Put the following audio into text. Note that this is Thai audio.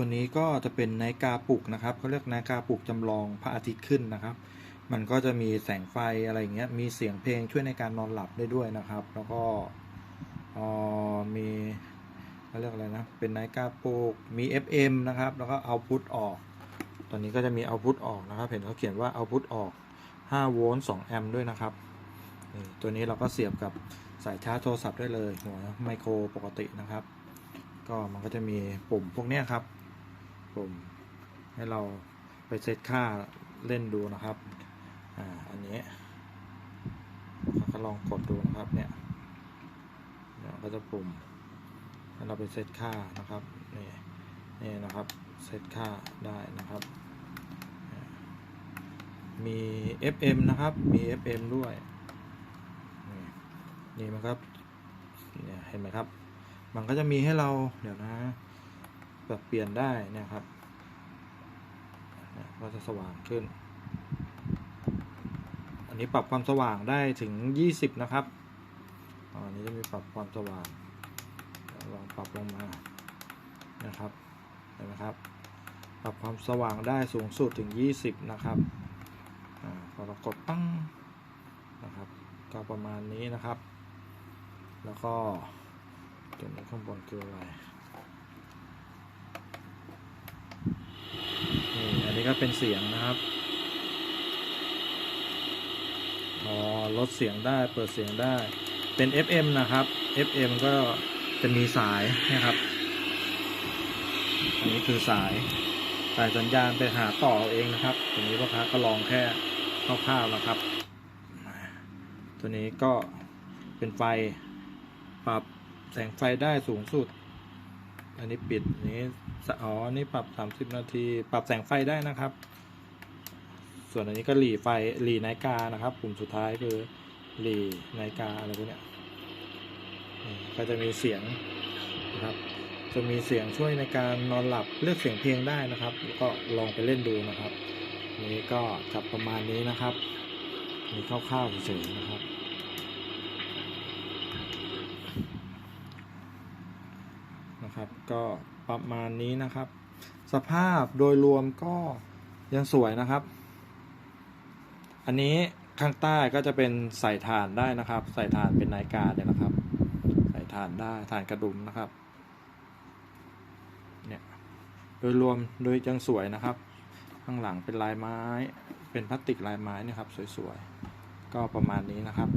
ตัวนี้ก็จะเป็นนาฬิกาปลุกนะครับเขาเรียกนาฬิกาปลุกจำลองพระอาทิตย์ขึ้นนะครับ มันก็จะมีแสงไฟอะไรอย่างเงี้ยมีเสียงเพลงช่วยในการนอนหลับได้ด้วยนะครับ แล้วก็ออมีเขาเรียกอะไรนะเป็นนาฬิกาปลุกมี FM นะครับ แล้วก็เอาพุทออก ตอนนี้ก็จะมีเอาพุทออกนะครับ เห็นเขาเขียนว่าเอาพุทออก5โวลต์2แอมป์ด้วยนะครับตัวนี้เราก็เสียบกับสายชาร์จโทรศัพท์ได้เลยหัวไมโครปกตินะครับ ก็มันก็จะมีปุ่มพวกเนี้ยครับ ปุ่มให้เราไปเซตค่าเล่นดูนะครับ อ่า อันนี้ก็ลองกดดูนะครับเนี่ยเนี่ยก็จะปุ่มให้เราไปเซตค่านะครับ นี่ นี่นะครับ เซตค่าได้นะครับ มี FM นะครับ มี FM ด้วย นี่นี่มันครับ เนี่ย เห็นไหมครับ มันก็จะมีให้เรา เดี๋ยวนะ แบบเปลี่ยนได้นะครับนี่ก็จะสว่างขึ้น อันนี้ปรับความสว่างได้ถึง 20 นะครับ อันนี้จะมีปรับความสว่าง ลองปรับลงมา นะครับ เห็นไหมครับ ปรับความสว่างได้สูงสุดถึง 20 นะครับพอเรากดปั้งนะครับ ก็ประมาณนี้นะครับ แล้วก็ตัวนี้ข้างบนคืออะไรนี่อันนี้ ก็เป็นเสียงนะครับ อ๋อ ลดเสียงได้ เปิดเสียงได้ เป็น FM นะครับ FM ก็จะมีสายนะครับ อันนี้คือสาย สายสัญญาณไปหาต่อเองนะครับตัวนี้พ่อค้าก็ลองแค่คร่าวๆนะครับ ตัวนี้ก็เป็นไฟ ปรับแสงไฟได้สูงสุด อันนี้ปิดนนี้ อ๋อนนี้ปรับ 30 นาที ปรับแสงไฟได้นะครับ ส่วนอันนี้ก็หลีไฟหลีนาฬิกานะครับ ปุ่มสุดท้ายคือหลีนาฬิกาอะไรพวกเนี้ยก็จะมีเสียงนะครับ จะมีเสียงช่วยในการนอนหลับเลือกเสียงเพลงได้นะครับ ก็ลองไปเล่นดูนะครับ นี้ก็จับประมาณนี้นะครับ มีคร่าวๆเฉยๆนะครับนะครับก็ ประมาณนี้นะครับ สภาพโดยรวมก็ยังสวยนะครับ อันนี้ข้างใต้ก็จะเป็นใส่ถ่านได้นะครับ ใส่ถ่านเป็นนาฬิกาเนี่ยนะครับ ใส่ถ่านได้ถ่านกระดุมนะครับเนี่ยโดยรวมโดยยังสวยนะครับ ข้างหลังเป็นลายไม้ เป็นพลาสติกลายไม้นะครับ สวยๆ ก็ประมาณนี้นะครับ